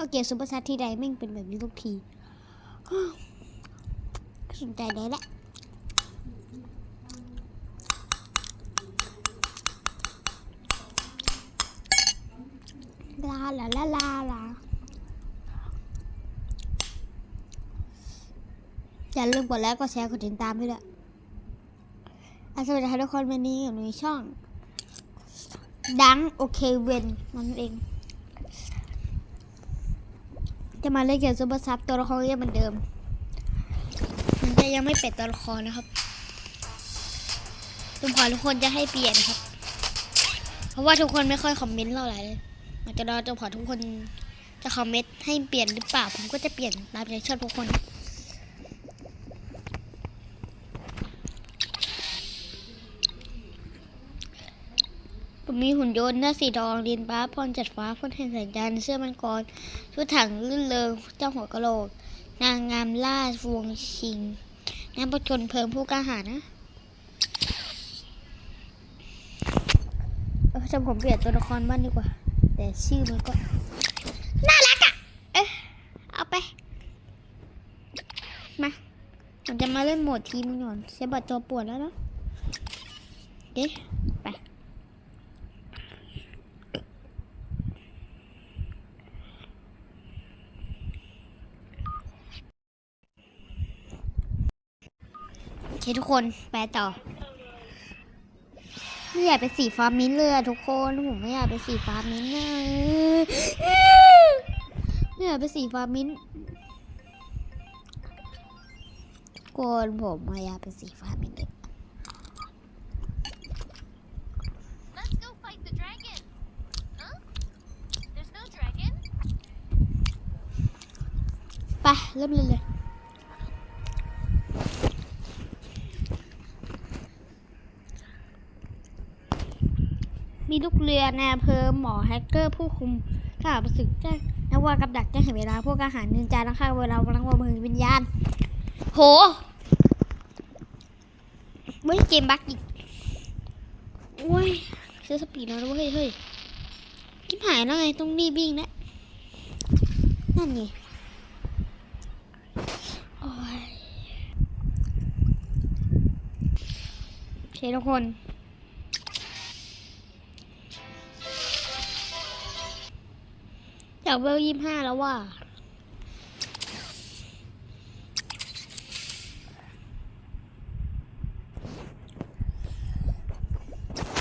เข้าเกียร์ซุปเปอร์ซัทที่ใดแม่งเป็นแบบนี้ทุกทีสนใจได้แหละลาลาลาลาลาอย่าลืมกดไลค์กดแชร์กดติดตามด้วยด้วยอะสวัสดีค่ะทุกคนวันนี้อยู่ในช่อง ดังโอเคเวนนั่นเอง จะมาเล่นเกมซูเปอร์ซับตัวละครยังเหมือนเดิมมันจะยังไม่เปลี่ยนตัวละครนะครับทุกคนทุกคนจะให้เปลี่ยนครับ เพราะว่าทุกคนไม่ค่อยคอมเมนต์เราหลายเลยอาจจะรอจนพอทุกคนจะคอมเมนต์ให้เปลี่ยนหรือเปล่า ผมก็จะเปลี่ยนตามใจชอบทุกคน ผมมีหุ่นยนต์หน้าสีทองดินฟ้าพรจัดฟ้าพ่นแห่งแสงจันทร์เสื้อมังกรชุดถังลื่นเริงเจ้าหัวกะโหลก นางงามล่าวงชิงนักประจนเพลิงผู้กล้าหาญนะเออจำผมเปลี่ยนตัวละครบ้างดีกว่า แต่ชื่อมันก็ น่ารักอะ่ะ เอ๊ะเอาไป มาผมจะมาเล่นโหมดทีมก่อนเสียบัตรตัวปวดแล้วเนาะเอ๊ะไป โอเค ทุกคน ไปต่อ ไม่อยากเป็นสีฟ้ามิ้นท์เลยอะทุกคนผมไม่อยากเป็นสีฟ้ามิ้นท์เลยไม่อยากเป็นสีฟ้ามิ้นท์โกนผมไม่อยากเป็นสีฟ้ามิ้นท์เลย Let's go fight the dragon. Huh? There's no dragon? ไปเริ่มเลยเลย มีลูกเรือในอำเภอหมอแฮกเกอร์ผู้คุมทหารประสึกแจ้งนักว่ากับดักแจ้งเห็นเวลา พวกอาหารนินจาลังค่าเวลากำลังวมือวิญญาณ โหไม่ใช่เกมบักอีกโอ้ยซื้อสปีดแล้วเว้ยเฮ้ยคิดหายแล้วไงต้องรีบวิ่งนะนั่นไงโอ้ยโอเคทุกคน จากเวลยี่ห้าแล้วว่า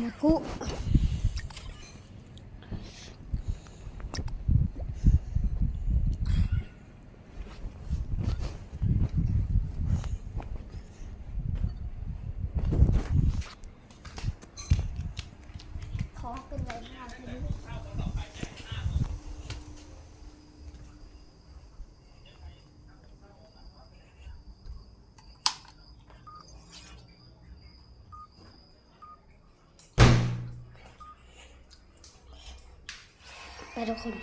มาคุขอเป็นไรมากเลย ไป ทุกคน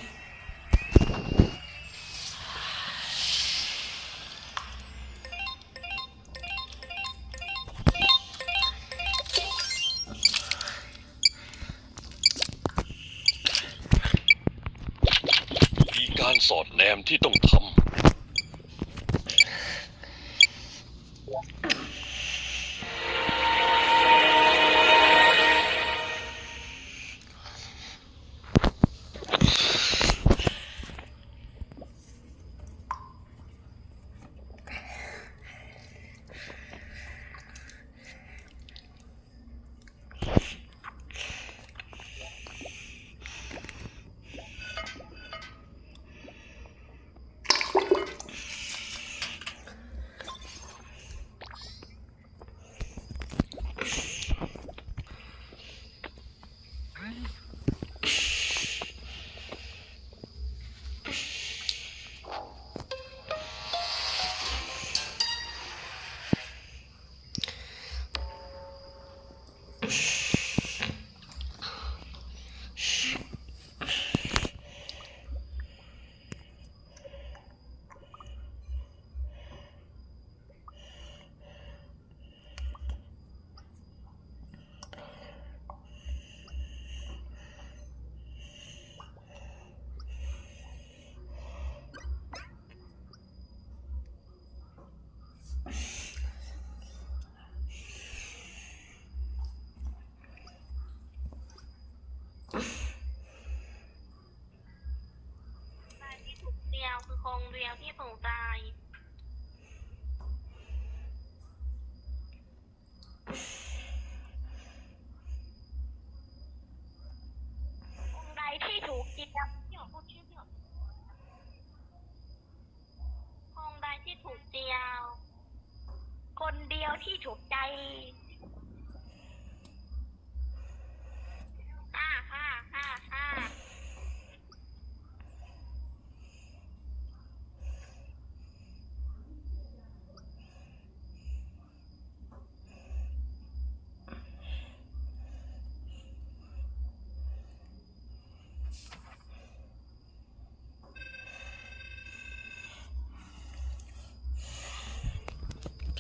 ที่ถูกใจ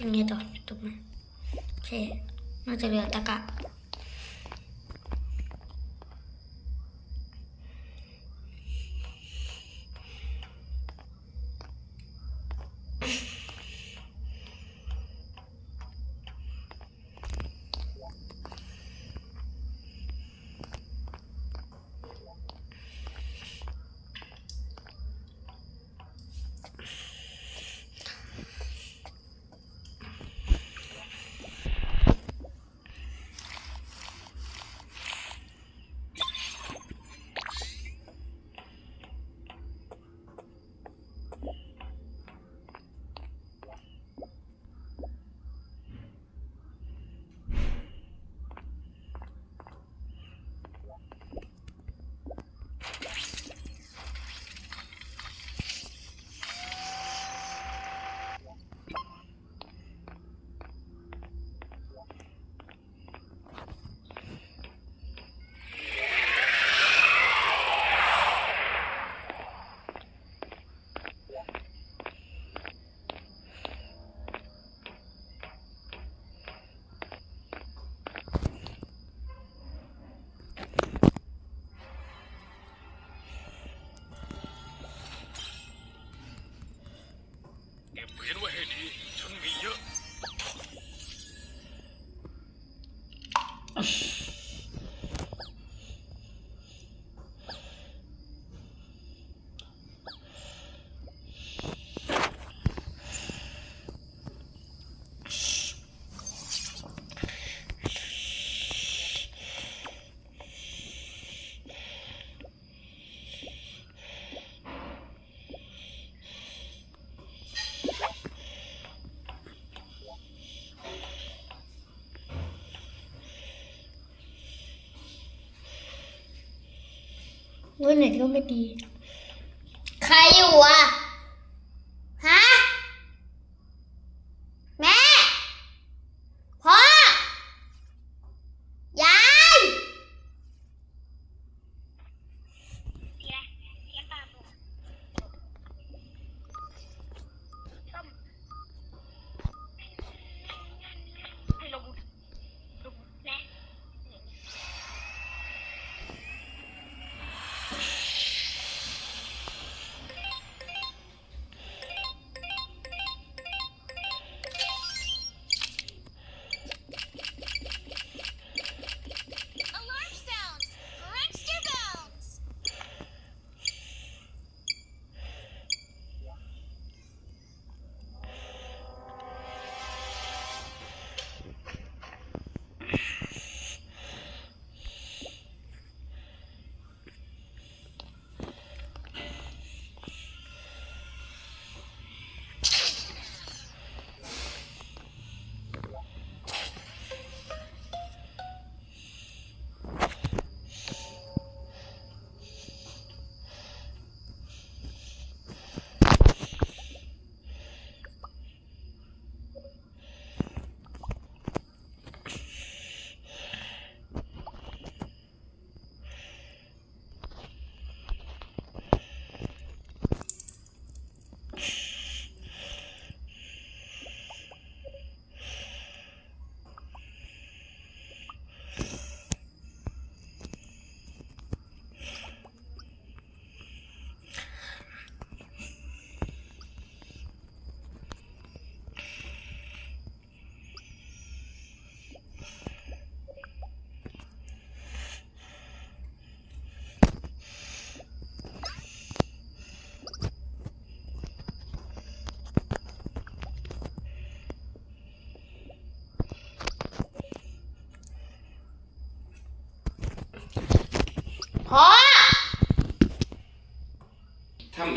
อย่างไงต่อถูกไหมโอเคน่าจะเหลือตะกะ เงินไหนก็ไม่ดี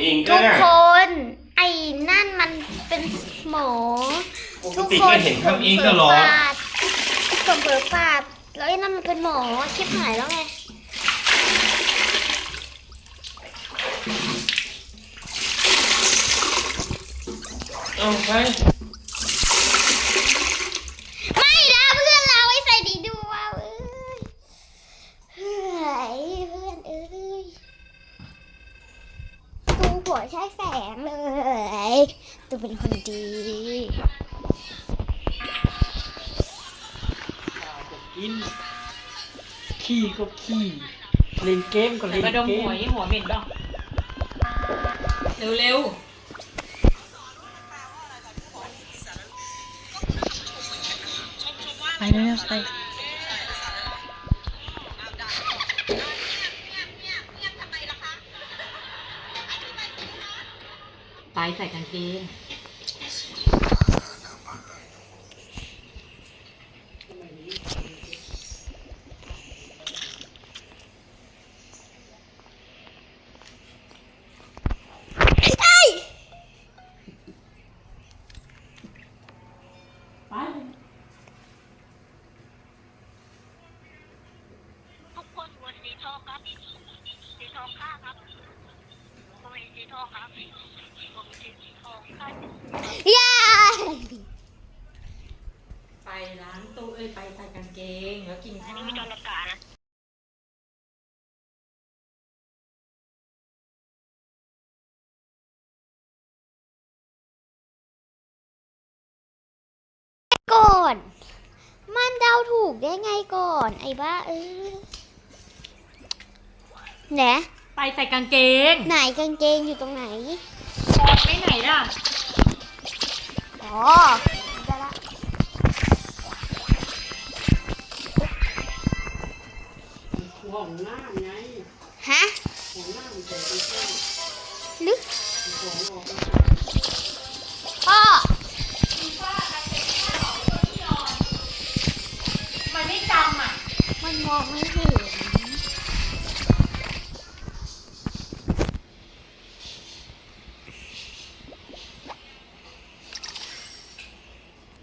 เองก็ทุกคนไอ้นั่นมันเป็นหมอทุกคนเห็นทำเองก็หรอด สมเผอปาดแล้วไอ้นั่นมันเป็นหมอชิบหายแล้วไงโอเค ก็ขี้เล่นเกมก็เล่นมาดมเกหัมวยี่หัวเหม็นป่ะเร็วๆไปเร็วๆไปไปใส่กางเกง ทองครับสีทองข้าครับผมเห็นสีทองครับผมเห็นสีทองข้าเย้ไปล้างตู้เอ้ยไปใส่กางเกง แล้วกินข้าวไม่โดนอากาศนะก่อน มันเดาถูกได้ไงก่อน ไอ้บ้าเออ ไหนไปใส่กางเกงไหนกางเกงอยู่ตรงไหนไม่ไหนล่ะอ๋อได้ละฮะลึกพ่อ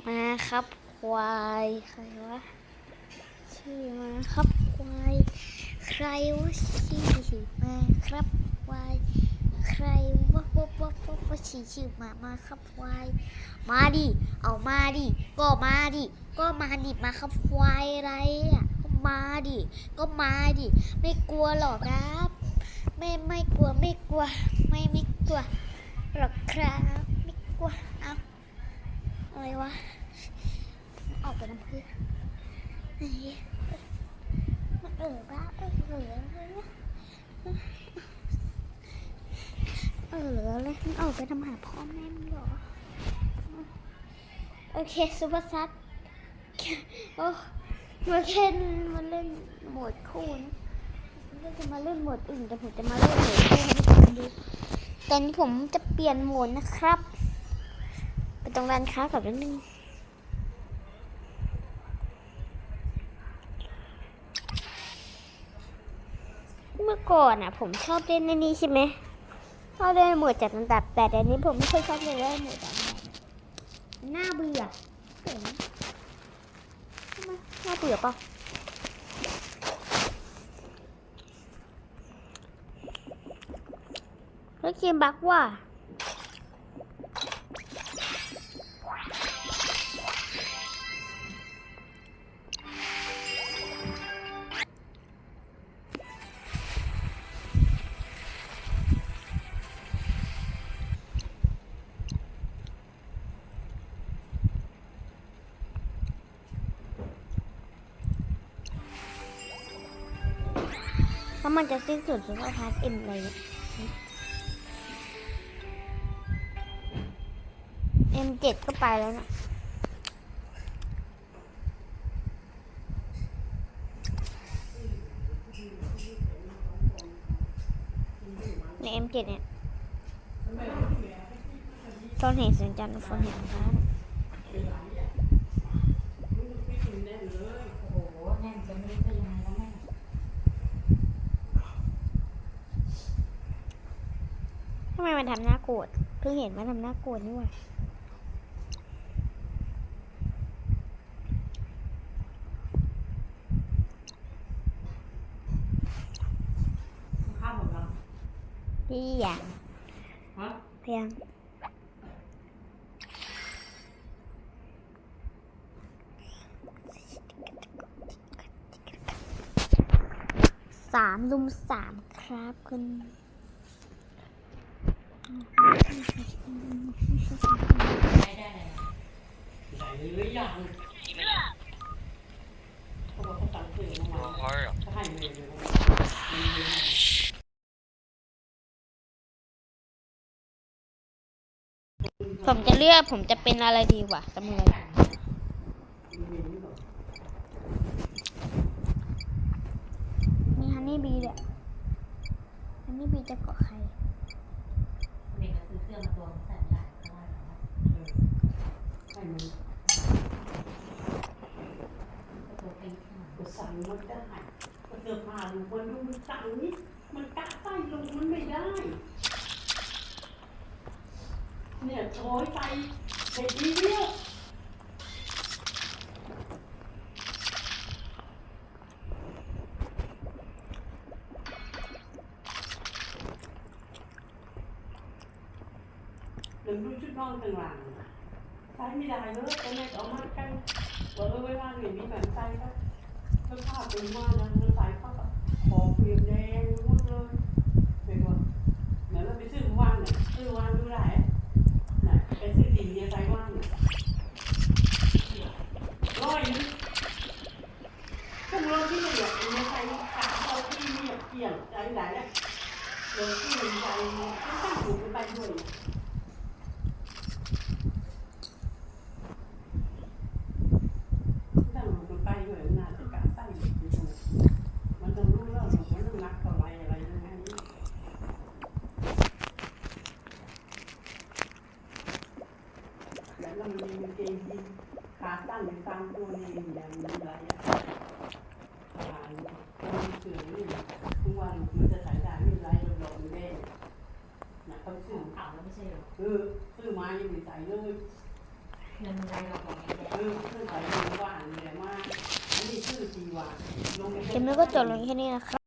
มาครับควายใครวะชื่อมาครับควายใครวะชื่อมาครับควายใครวะวะวะวะวะชื่อชื่อมามาครับควายมาดิเอามาดิก็มาดิก็มาดิมาครับควายอะไรอะก็มาดิก็มาดิไม่กลัวหรอกครับไม่ไม่กลัวไม่กลัวไม่ไม่กลัวหรอกครับไม่กลัวเอา อะไรวะ ออกไปน้ำพึ่งไหนมันเออบ้าเออเหลือเลยเออเหลือเลยมันออกไปทำหาพ่อแม่มหรอ โอเคซูเปอร์ซัดโอ้มาแค่นมันเล่นโหมดคู่นะมันก็จะมาเล่นโหมดอื่นแต่ผมจะมาเล่นโหมดคู่ให้ทุกคนดูแต่นี้ผมจะเปลี่ยนโหมดนะครับ ตรงร้านค้ากับนิดนึงเมื่อก่อนอะ ผมชอบเล่นในนี้ใช่ไหมชอบเล่นหมวดจัดอันดับแต่เดี๋ยวนี้ผมไม่ค่อยชอบเล่นหมวดจัดอันดับน่าเบื่อเห็นไหมหน้าเบื่อปะแล้วเกมบักว่า แล้วมันจะสิ้นสุดสุดท้ายพาร์ทเอ็มไรเนี่ยเอ็มเจ็ดก็ไปแล้วนะในเอ็มเจ็ดเนี่ยตอนเห็นสัญญาณฟอนเห็นฟ้าโทำหน้าโกรธเพิ่งเห็นมันทำหน้าโกรธนี่หว่าข้าผมแล้วพี่อย่างฮะเพีงสามลุมสามครับคุณ ผมจะเลือกผมจะเป็นอะไรดีวะสมุไรมีฮันนี่บีเลยฮันนี่บีจะเกาะใคร รื่องมาตัวใส่ไม่ได้เพราะว่าให้มันตัวเป็นข้างหลังก็สั่งมันได้ก็เสื้อผ้าลูมันดูมันสั่งนี่มันกะไส่ลงมันไม่ได้ เนี่ยโชยไปเด็กดีเดียวเดี๋ยวดูชุดนอนข้าง หลังใส่ไม่ได้เลยตอนนี้เอามากันบอกเออเวลาเห็นมีแบบใส่ก็เสื้อผ้าเป็นว่านะมันใส่เข้ากับคอเปียกแดงหมดเลยเป็นว่าเดี๋ยวเราไปซื้อวางเนี่ยซื้อวางดูได้น่ะไปซื้อสีเนี่ยใส่วางเนี่ยร้อยนึงพวกเราที่เราอยากเป็นใส่ขาเราที่เนี่ยเกี่ยงใจไหนเนี่ยเดี๋ยวที่มันใจเนี่ยต้องตั้งหูไปด้วย ถ้าหนูมันไปด้วยน่าจะการตั้งอยู่ที่ตรงนั้นมันต้องรู้แล้วหนูมันต้องรักเท่าไรอะไรยังไงแล้วมันมีกางเกงยีนขาสั้นตามตัวนี่ร้างมีหลายอย่างอ่าตัวเสือนี่ทุกวันมันจะสายด้ไม่ไรหลอกๆแดงนะเขาซื้อขาวแล้วไม่ใช่หรอเออซื่อมายังม่ใส่เลยเงินไรเราบอกไม่ได้เออซื่อส่ลงว่านเลยว่าอันนี้ซื้อสีวานลง คลิปนี้ก็จบลงแค่นี้นะครับ